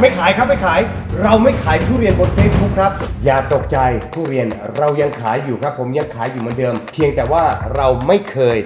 ไม่ขายครับไม่ขาย เราไม่ขายทุเรียนบน Facebook ครับ อย่าตกใจทุเรียนเรายังขายอยู่ครับ ผมยังขายอยู่เหมือนเดิม เพียงแต่ว่าเราไม่เคย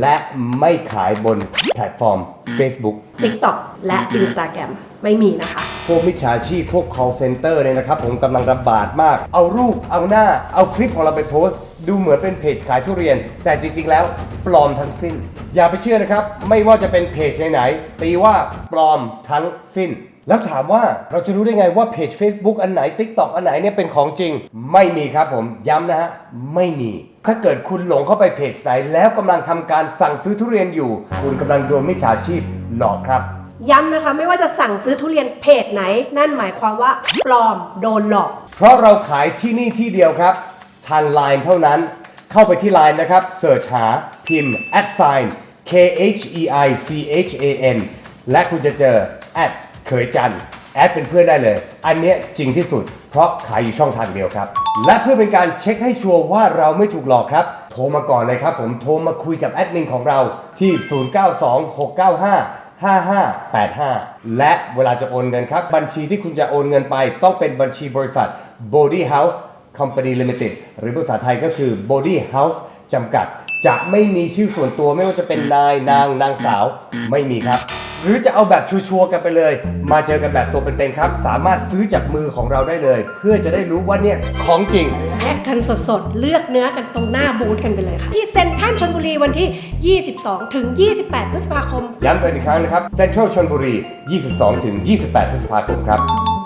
และไม่ขายบนแพลตฟอร์ม Facebook TikTok และ Instagram ไม่มีนะคะ พวกมิจฉาชีพพวก call center เนี่ยนะครับ ผมกำลังระบาดมาก เอารูปเอาหน้าเอาคลิปของเราไปโพสต์ ดูเหมือนเป็นเพจขายทุเรียน แต่จริง ๆ แล้วปลอมทั้งสิ้น อย่าไปเชื่อนะครับ ไม่ว่าจะเป็นเพจไหนๆตีว่าปลอมทั้งสิ้น แล้วถามว่าเราจะรู้ได้ไงว่าเพจ Facebook อันไหน TikTok อันไหนเนี่ยเป็นของจริง ไม่มีครับผมย้ำนะฮะไม่มีถ้าเกิดคุณหลงเข้าไปเพจไหน แล้วกำลังทำการสั่งซื้อทุเรียนอยู่ คุณกำลังโดนมิจฉาชีพหลอกครับ ย้ำนะคะไม่ว่าจะสั่งซื้อทุเรียนเพจไหน นั่นหมายความว่าปลอมโดนหลอก เพราะเราขายที่นี่ที่เดียวครับ ทาง Line เท่านั้น เข้าไปที่ Line นะครับเสิร์ชหาพิมพ์ at sign k h e i c h a n และคุณจะเจอ at เขยจันแอดเป็นเพื่อนได้เลย อันเนี้ยจริงที่สุด เพราะขายอยู่ช่องทางเดียวครับ และเพื่อเป็นการเช็คให้ชัวร์ว่าเราไม่ถูกหลอกครับ โทรมาก่อนเลยครับ ผมโทรมาคุยกับแอดมินของเราที่ 092695 5585 และเวลาจะโอนเงินครับ บัญชีที่คุณจะโอนเงินไป ต้องเป็นบัญชีบริษัท Body House Company Limited หรือภาษาไทยก็คือ Body House จำกัด จะไม่มีชื่อส่วนตัวไม่ว่าจะเป็นนายนางนางสาวไม่มีครับ หรือจะเอาแบบชัวร์ๆกันไปเลย มาเจอกันแบบตัวเป็นๆครับ สามารถซื้อจากมือของเราได้เลย เพื่อจะได้รู้ว่าเนี่ยของจริง แพ็กกันสดๆ เลือกเนื้อกันตรงหน้าบูธกันไปเลยค่ะ ที่เซ็นทรัลชลบุรีวันที่ 22 ถึง 28 พฤษภาคม ย้ำกันอีกครั้งนะครับเซ็นทรัลชลบุรี 22-28 พฤษภาคมครับ